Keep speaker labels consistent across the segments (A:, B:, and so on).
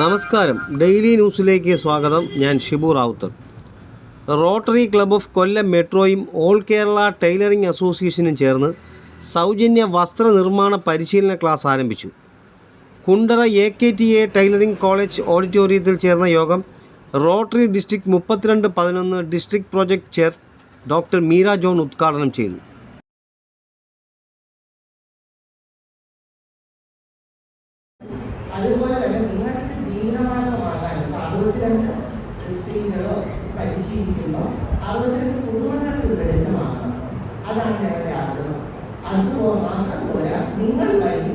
A: നമസ്കാരം. ഡെയിലി ന്യൂസിലേക്ക് സ്വാഗതം. ഞാൻ Shibu Rawther. Rotary club of Kollam മെട്രോയും all Kerala tailoring അസോസിയേഷനും ചേർന്ന് സൗജന്യ വസ്ത്രനിർമ്മാണ പരിശീലന ക്ലാസ് ആരംഭിച്ചു. Kundara A K T A tailoring college ഓഡിറ്റോറിയത്തിൽ ചേർന്ന യോഗം റോട്ടറി ഡിസ്ട്രിക്ട് മുപ്പത്തിരണ്ട് പതിനൊന്ന് district project chair doctor Meera John ഉദ്ഘാടനം ചെയ്തു.
B: അതുപോലെ അതാണ് ഞങ്ങളുടെ ആഗ്രഹം മാത്രം പോരാ നിങ്ങൾ വഴി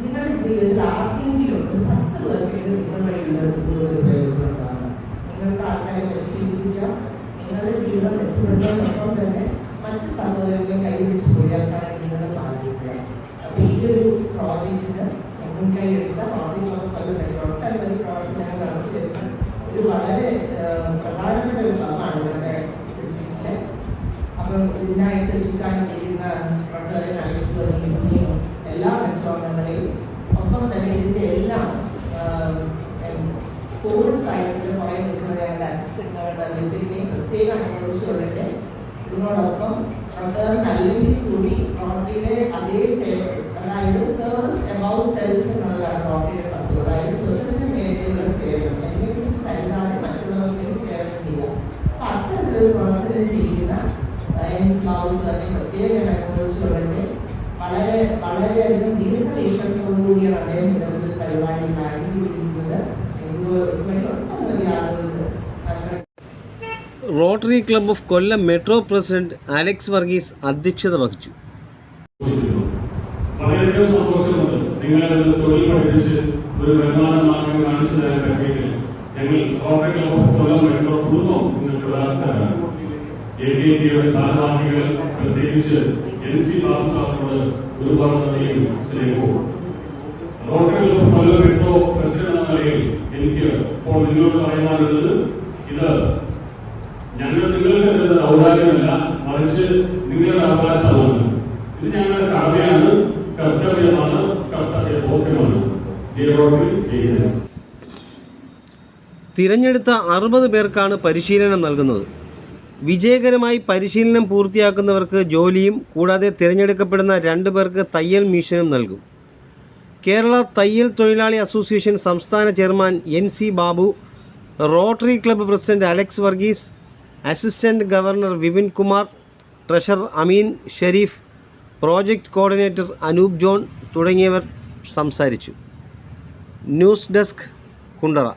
B: നിങ്ങളുടെ ജീവിതത്തിൽ ആർക്കെങ്കിലും ഒരു പത്ത് പേർക്കെങ്കിലും നിങ്ങൾ വഴി ഇത് ഇതുപോലെ പ്രയോജനം ഉണ്ടാകണം. നിങ്ങൾക്ക് ആൾക്കാരെ പരിശീലിപ്പിക്കാം. നിങ്ങളുടെ ജീവിതം രക്ഷപ്പെടുന്നതിനൊപ്പം തന്നെ മറ്റ് സഹോദരങ്ങളെ കൈപിടിച്ച് കൊഴിയാക്കാൻ നിങ്ങളുടെ ബാധ്യതയാണ് അപ്പൊ ഈ ഒരു പ്രോജക്റ്റിന് മുൻകൈ എടുത്ത മാധ്യമങ്ങൾ പല ഒട്ടനവധി പ്രവർത്തനങ്ങൾ നടത്തിയിരുന്ന ഒരു വളരെ പ്രധാനപ്പെട്ട ഒരു ക്ലബാണ് ഞങ്ങളുടെ ഡിസ്ട്രിക്റ്റിലെ അപ്പം ഇതിനായിട്ട് ചുക്കാൻ കഴിയുന്ന പ്രവർത്തകൻ അലക്സ് വർഗീസിനെയും എല്ലാ മെട്രോങ്ങളെയും ഒപ്പം തന്നെ ഇതിന്റെ എല്ലാം കോഴ്സ് ആയിട്ട് കുറേ നിൽക്കുന്നത് ഞങ്ങളുടെ അസിസ്റ്റന്റ് ഗവർണർ ലിപിനെയും പ്രത്യേകം അനുഭവിച്ചുകൊണ്ടിട്ട് ഇതിനോടൊപ്പം പ്രവർത്തകർ അല്ലെങ്കിൽ കൂടി റോട്ടറിയിലെ അതേ ഹൗസ് പ്രത്യേകം അനുഭവിച്ചുകൊണ്ട് വളരെ വളരെയധികം ദീർഘവീക്ഷണത്തോടുകൂടിയാണ് അദ്ദേഹം ഇത്തരത്തിൽ പരിപാടി പ്ലാൻ ചെയ്തിരിക്കുന്നത് ഇതുവഴി ഒട്ടനവധി നല്ല
A: Rotary Club of Kollam metro president Alex Varghese അധ്യക്ഷത വഹിച്ചു.
C: വളരെയധികം സന്തോഷമുണ്ട്. നിങ്ങളെ ഒരു തൊഴിൽ പഠിപ്പിച്ച് ഒരു വരുമാന മാർഗം കാണിച്ചു തരാൻ പറ്റിയെങ്കിൽ ഞങ്ങൾ Rotary Club of Kollam metro കുടുംബം നിങ്ങൾക്ക് ഇത് മറിച്ച് ഇത് ഞങ്ങളുടെ കടമയാണ് കർത്തവ്യമാണ്
A: തിരഞ്ഞെടുത്ത അറുപത് പേർക്കാണ് പരിശീലനം നൽകുന്നത്. വിജയകരമായി പരിശീലനം പൂർത്തിയാക്കുന്നവർക്ക് ജോലിയും കൂടാതെ തിരഞ്ഞെടുക്കപ്പെടുന്ന രണ്ടു പേർക്ക് തയ്യൽ മിഷനും നൽകും. കേരള തയ്യൽ തൊഴിലാളി അസോസിയേഷൻ സംസ്ഥാന chairman N C Babu Rotary Club president Alex Varghese assistant governor Vipin Kumar treasurer Ameen Sherif project coordinator Anoop John തുടങ്ങിയവർ സംസാരിച്ചു. News desk Kundara.